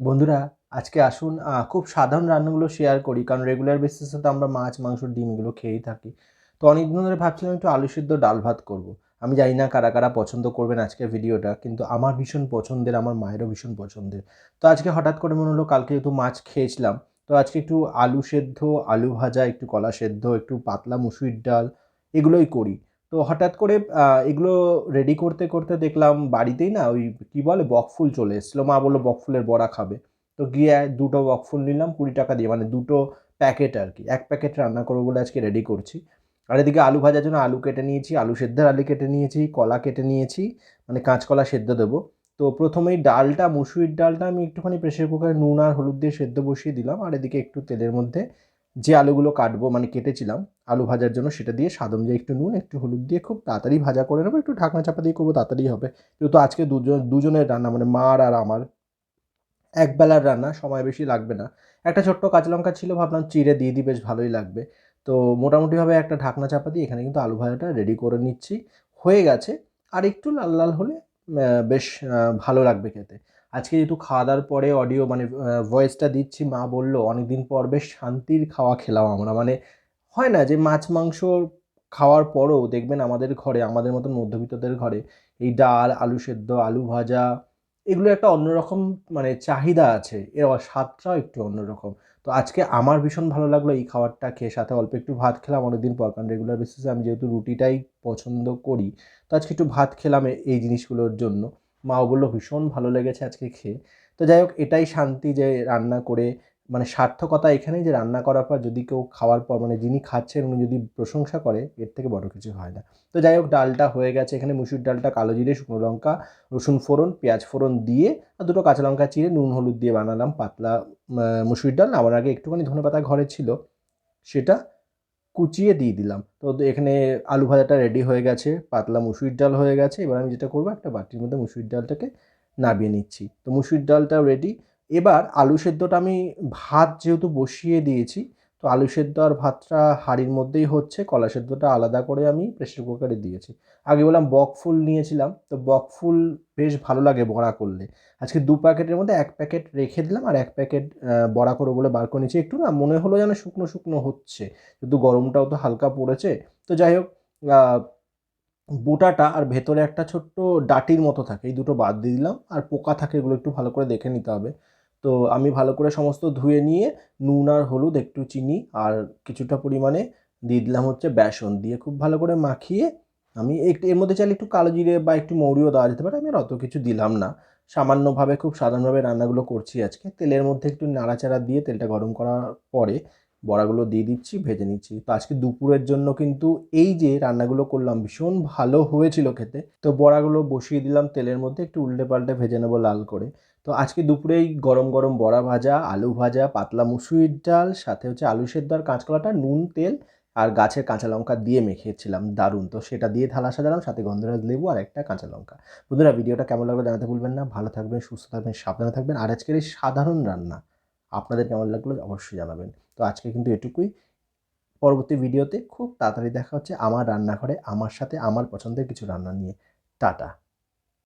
বন্ধুরা, আজকে আসুন খুব সাধারণ রান্নাগুলো শেয়ার করি। কারণ রেগুলার বেসিসে তো আমরা মাছ, মাংস, ডিমগুলো খেয়েই থাকি। তো অনেকদিন ধরে ভাবছিলাম একটু আলু সিদ্ধ ডাল ভাত করব। আমি জানি না কারা কারা পছন্দ করবেন আজকের ভিডিওটা কিন্তু আমার ভীষণ পছন্দের, আমার মায়েরও ভীষণ পছন্দের। তো আজকে হঠাৎ করে মনে হলো, কালকে একটু মাছ খেয়েছিলাম, তো আজকে একটু আলু সেদ্ধ, আলু ভাজা, একটু কলা সেদ্ধ, একটু পাতলা মুসুরির ডাল, এগুলোই করি। তো হঠাৎ করে এগুলো রেডি করতে করতে দেখলাম বাড়িতেই না ওই কী বলে বকফুল চলে এসেছিল। মা বলল বকফুলের বড়া খাবে। তো গিয়ে দুটো বকফুল নিলাম কুড়ি টাকা দিয়ে মানে দুটো প্যাকেট আর কি। এক প্যাকেট রান্না করব বলে আজকে রেডি করছি। আর এদিকে আলু ভাজার জন্য আলু কেটে নিয়েছি, আলু সেদ্ধের আলু কেটে নিয়েছি, কলা কেটে নিয়েছি মানে কাঁচকলা সেদ্ধ দেবো। তো প্রথমেই ডালটা, মুসুরির ডালটা আমি একটুখানি প্রেশার কুকারে নুন আর হলুদ দিয়ে সেদ্ধ বসিয়ে দিলাম। আর এদিকে একটু তেলের মধ্যে যে আলুগুলো কাটবো মানে কেটেছিলাম, আলু ভাজার জন্য সেটা দিয়ে স্বাদ অনুযায়ী একটু নুন, একটু হলুদ দিয়ে খুব তাড়াতাড়ি ভাজা করে নেব, একটু ঢাকনা চাপা দিয়ে করব তাড়াতাড়ি হবে। যেহেতু আজকে দুজন, দুজনের রান্না মানে মার আর আমার এক বেলার রান্না, সময় বেশি লাগবে না। একটা ছোট্ট কাঁচা লঙ্কা ছিল, ভাবলাম চিড়ে দিয়ে দিই, বেশ ভালোই লাগবে। তো মোটামুটিভাবে একটা ঢাকনা চাপা দিয়ে এখানে কিন্তু আলু ভাজাটা রেডি করে নিচ্ছি। হয়ে গেছে, আর একটু লাল লাল হলে বেশ ভালো লাগবে খেতে। আজকে যেহেতু খাওয়া দাওয়ার পরে অডিও মানে ভয়েসটা দিচ্ছি, মা বলল, অনেকদিন পর বেশ শান্তির খাওয়া খেলাম আমরা। মানে হয় না যে মাছ, মাংস খাওয়ার পরও দেখবেন আমাদের ঘরে, আমাদের মতন মধ্যবিত্তদের ঘরে এই ডাল, আলু সেদ্ধ, আলু ভাজা এগুলো একটা অন্যরকম মানে চাহিদা আছে। এর স্বাদটাও একটু অন্যরকম। তো আজকে আমার ভীষণ ভালো লাগল এই খাবারটা খেয়ে, সাথে অল্প একটু ভাত খেলাম অনেকদিন পর, কারণ রেগুলার বেসিসে আমি যেহেতু রুটিটাই পছন্দ করি, তো আজকে একটু ভাত খেলাম এই জিনিসগুলোর জন্য। মাও বলল ভীষণ ভালো লেগেছে আজকে খেয়ে। তো যাই হোক এটাই শান্তি যে রান্না করে মানে সার্থকতা এখানেই যে রান্না করার পর যদি কেউ খাওয়ার পর মানে যিনি খাচ্ছেন উনি যদি প্রশংসা করে এর থেকে বড় কিছু হয় না। তো যাই হোক ডালটা হয়ে গেছে। এখানে মুসুর ডালটা কালো জিরে শুকনো লঙ্কা রসুন ফোড়ন পেঁয়াজ ফোড়ন দিয়ে আর দুটো কাঁচা লঙ্কা চিড়ে নুন হলুদ দিয়ে বানালাম পাতলা আহ, মুসুরির ডাল। আমার আগে একটুখানি ধনেপাতা ঘরে ছিল সেটা কুচিয়ে দিয়ে দিলাম। তো এখানে আলু ভাজাটা রেডি হয়ে গেছে, পাতলা মুসুর ডাল হয়ে গেছে। এবার আমি যেটা করব, একটা বাটির মধ্যে মুসুর ডালটাকে নাবিয়ে নিচ্ছি। তো মুসুর ডালটাও রেডি এবার আলু সেদ্ধটা আমি ভাত যেহেতু বসিয়ে দিয়েছি তো আলু সেদ্ধ আর ভাতটা হাঁড়ির মধ্যেই হচ্ছে, কলা সেদ্ধটা আলাদা করে আমি প্রেশার কুকারে দিয়েছি। আগে বললাম বক ফুল নিয়েছিলাম, তো বক ফুল বেশ ভালো লাগে বড়া করলে। আজকে দু প্যাকেটের মধ্যে এক প্যাকেট রেখে দিলাম আর এক প্যাকেট বড়া করব বলে বার করে নিয়েছি। একটু না মনে হলো যেন শুকনো শুকনো হচ্ছে কিন্তু গরমটাও তো হালকা পড়েছে। তো যাই হোক বোটাটা আর ভেতরে একটা ছোট্ট ডাটির মতো থাকে, এই দুটো বাদ দিয়ে দিলাম। আর পোকা থাকে এগুলো একটু ভালো করে দেখে নিতে হবে। তো আমি ভালো করে সমস্ত ধুয়ে নিয়ে নুন আর হলুদ, একটু চিনি আর কিছুটা পরিমাণে দিয়ে দিলাম হচ্ছে বেসন। দিয়ে খুব ভালো করে মাখিয়ে আমি একটু এর মধ্যে চাইলে একটু কালো জিরে বা একটু মৌরিও দেওয়া যেতে পারে, আমি আর অত কিছু দিলাম না। সামান্যভাবে, খুব সাধারণভাবে রান্নাগুলো করছি আজকে। তেলের মধ্যে একটু নাড়াচাড়া দিয়ে তেলটা গরম করার পরে বড়াগুলো দিয়ে দিচ্ছি, ভেজে নিচ্ছি। তো আজকে দুপুরের জন্য কিন্তু এই যে রান্নাগুলো করলাম ভীষণ ভালো হয়েছিল খেতে। তো বড়াগুলো বসিয়ে দিলাম, তেলের মধ্যে একটু উল্টে পাল্টে ভেজে নেব লাল করে। তো আজকে দুপুরেই গরম গরম বড়া ভাজা, আলু ভাজা, পাতলা মুসুরির ডাল, সাথে হচ্ছে আলু সেদ্ধ আর কাঁচকলাটা নুন, তেল আর গাছের কাঁচা লঙ্কা দিয়ে মেখেছিলাম দারুণ। তো সেটা দিয়ে থালা সাজালাম, সাথে গন্ধরাজ লেবু আর একটা কাঁচা লঙ্কা। বন্ধুরা, ভিডিওটা কেমন লাগল জানাতে ভুলবেন না, ভালো থাকবেন, সুস্থ থাকবেন, সাবধানে থাকবেন আর আজকের এই সাধারণ রান্না আপনাদের কেমন লাগল অবশ্যই জানাবেন। তো আজকে কিন্তু এটুকুই। পরবর্তী ভিডিওতে খুব তাড়াতাড়ি দেখা হচ্ছে আমার রান্নাঘরে, আমার সাথে, আমার পছন্দের কিছু রান্না নিয়ে। টাটা।